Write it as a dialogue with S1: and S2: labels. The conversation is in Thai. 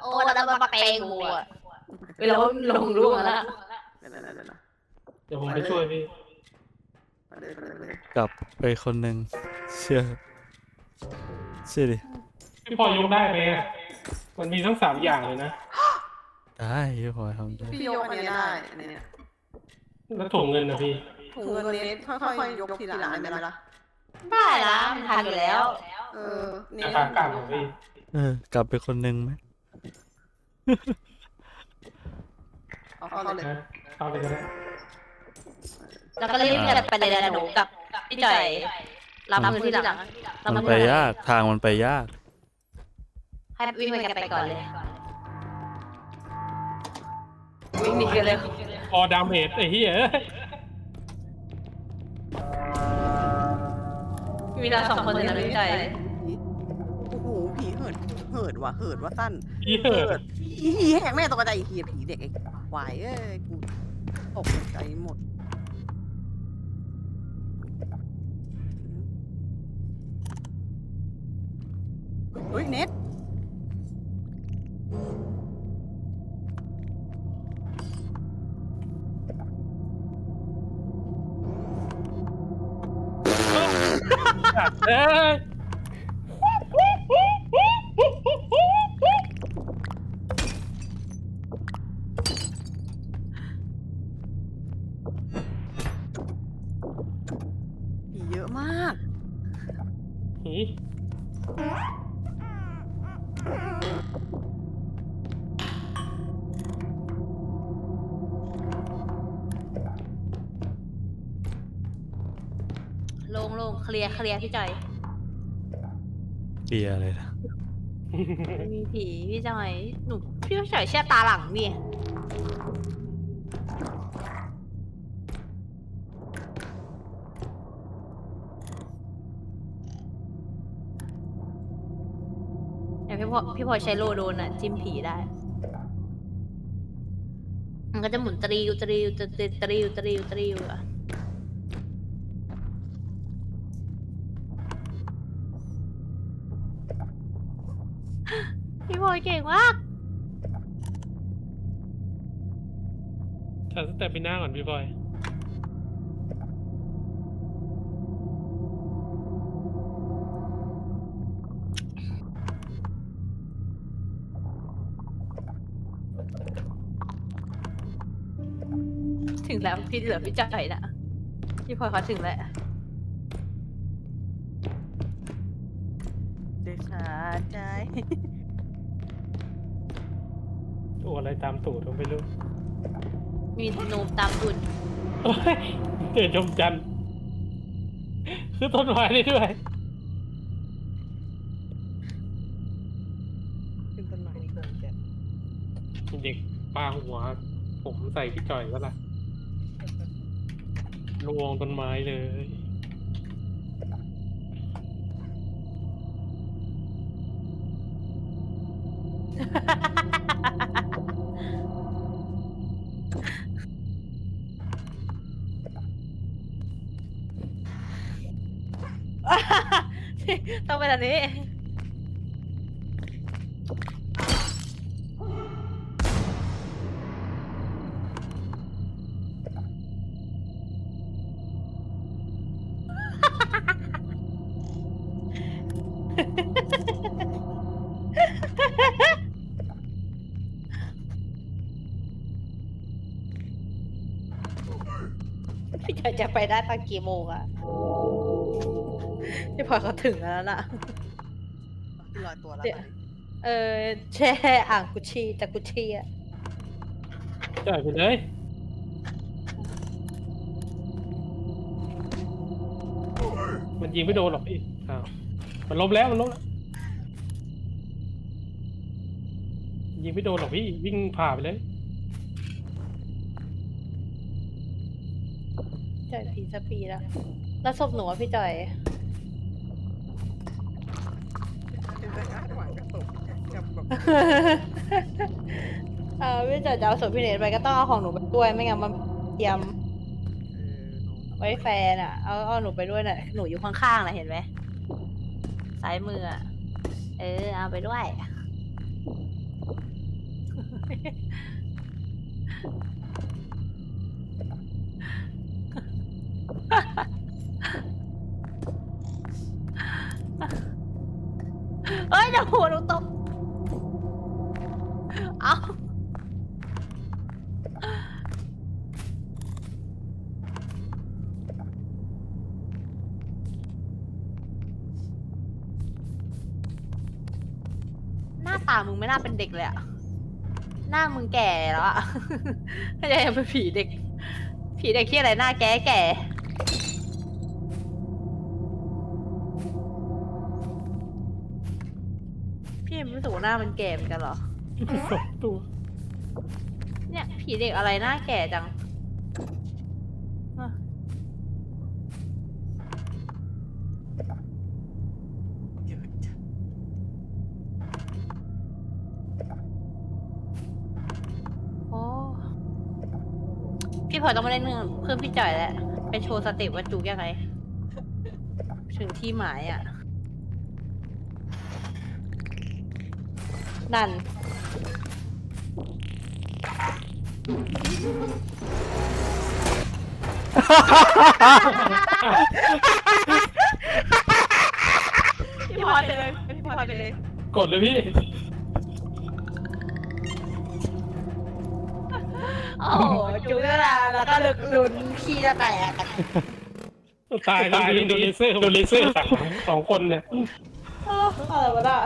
S1: โอ้แล้วมันมาเปย์กูอะเวลาว่าลงร่วงแล้ว
S2: เดี๋ยวๆๆ
S3: เดี๋ยวผมไปช่วยพี่
S2: ๆไปเลยไปเลยไปเลย
S4: กลับไปคนหนึ่งเชื่อเชื่อดิ
S3: พี่พอยกได้ไหมอะมันมีทั้งสามอย่างเลยนะ
S4: ได้พี่พลอยทำได้
S2: พี่ยกอันเนี้ยได้อันเนี้ย
S3: แล้วถุงเงินนะพี่
S2: ถุงเงินเน็ตค่อยๆยกทีละอันได้ไหมล่ะ
S1: ได้ละมันทันอยู่แล้ว
S2: เออเน็
S3: รา
S2: ต
S3: คากลางของพี่
S4: เออ กลับไปคนหนึ่งไหม
S2: เอาเข้าเลย
S3: นะเอาไปก็ได้
S1: แล้วก็รีบกันไปเลยนะหนูกับพี่จ่อยรับมือที่หลังรับ
S4: มัน
S1: มื
S4: ไป
S1: อ
S4: ยาก ทางมันไปยาก
S1: ให้วิ่งไปกันไปก่อนเลย วิ่งหนีกันเลย
S3: พอดามเมจไอ้เหี้ย
S1: มีเราสองคนเลยนะพี่จ่อย
S2: โอ้โหผีเหิดเหิดว่ะเหิดว่ะสั้น
S3: เหี้ย
S2: อีผีแหกแม่ตกใจอีผีผีเด็กไอ้ควายเอ้ยกูตกใจหมดเฮ้ยเน็ต
S3: เอ้ย
S2: ผีเยอะมาก
S3: หี
S1: ลงลงเคลียร์เคลียร์พี่จ่อย
S4: เกียร์เลยนะ
S1: มีผีพี่จ่อยหนูพี่จ่อยเชื่อตาหลังดิเดี๋ยวพี่พอพี่พลอยใช้โลโดนอะจิ้มผีได้ มันก็จะหมุนตรีวตรีวตรีวตรีวตรีวตรีวอะ พี่พลอ ยเก่งมาก
S3: ฉันสเต็ปไปหน้าก่อนพี่บอย
S1: ถึงแล้วพี่เหลือพี่จ่อยนะพี่พลอยเขาถึงแล้ว
S2: เดชาใจ
S3: ตัวอะไรตามตูดผมไม่รู้
S1: มีโนมตามตุน
S3: โอ้ยเจอชมจันทร์คือต้นไม้ได้ด้วย
S2: ขึ้นต้นไม้นี่เกินเจ็ด
S3: เด็กปาหัว ผมใส่พี่จ่อยก็ล่ะลวงต้นไม้เลย
S1: ต้องเป็นอันนี้จอยจะไปได้ตอนกี่โมงอะ พี่พลอยเขาถึงแล้วน่ะ
S2: ลอยตัวแล้ว
S1: เดี๋ยว เออแช่อ่างกุชชี่จากกุชชี่อะ
S3: จ่ายไปเลยมันยิงไม่โดนหรอกพี่อ้าวมันล้มแล้วมันล้มแล้วยิงไม่โดนหรอกพี่วิ่งผ่าไปเลย
S1: จอยผีสปีแล้วแล้วศพหนูอะพี่จอย
S2: เป็นไปได้หวังกระตุกกับแบบ
S1: เออพี่จอยจะเอาศพพี่เนทไปก็ต้องเอาของหนูไปด้วยไม่งั้นมันเตรียม
S2: เออ
S1: ไว้แฟนอะเอาเอาหนูไปด้วยน่ะหนูอยู่ข้างๆน่ะเห็นไหมซ้ายมืออะเออ เอาไปด้วย อยเดี๋ยวหัวหนูตกเอาหน้าตามึงไม่น่าเป็นเด็กเลยอะหน้ามึงแก่แล้วอะไม่ใช่เป็นผีเด็ก ผีเด็กที่อะไรหน้าแก่แก่ พี่เอ็มรู้สึกว่าหน้ามันแก่เหมือนกันเหรอ
S3: สองตัว
S1: เนี่ย ผีเด็กอะไรหน้าแก่จังอะโอ้พี่พลอยต้องมาเล่นเพื่อนพี่จ่อยแล้ว ไปโชว์สเต็ปว่าจุกยังไง ถึงที่หมายอะ นั่น พี่พลอยไปเลย พี่พลอยไปเลย
S3: กดเลยพี่
S1: โอ้โหจุกแล้วแล้วก็ลึกลุนขี้จะแตก
S3: ตายตายโดนเลเซอร์โดนเลเซอร์สั่งสองคนเนี่ย
S1: อะไรวะน่ะ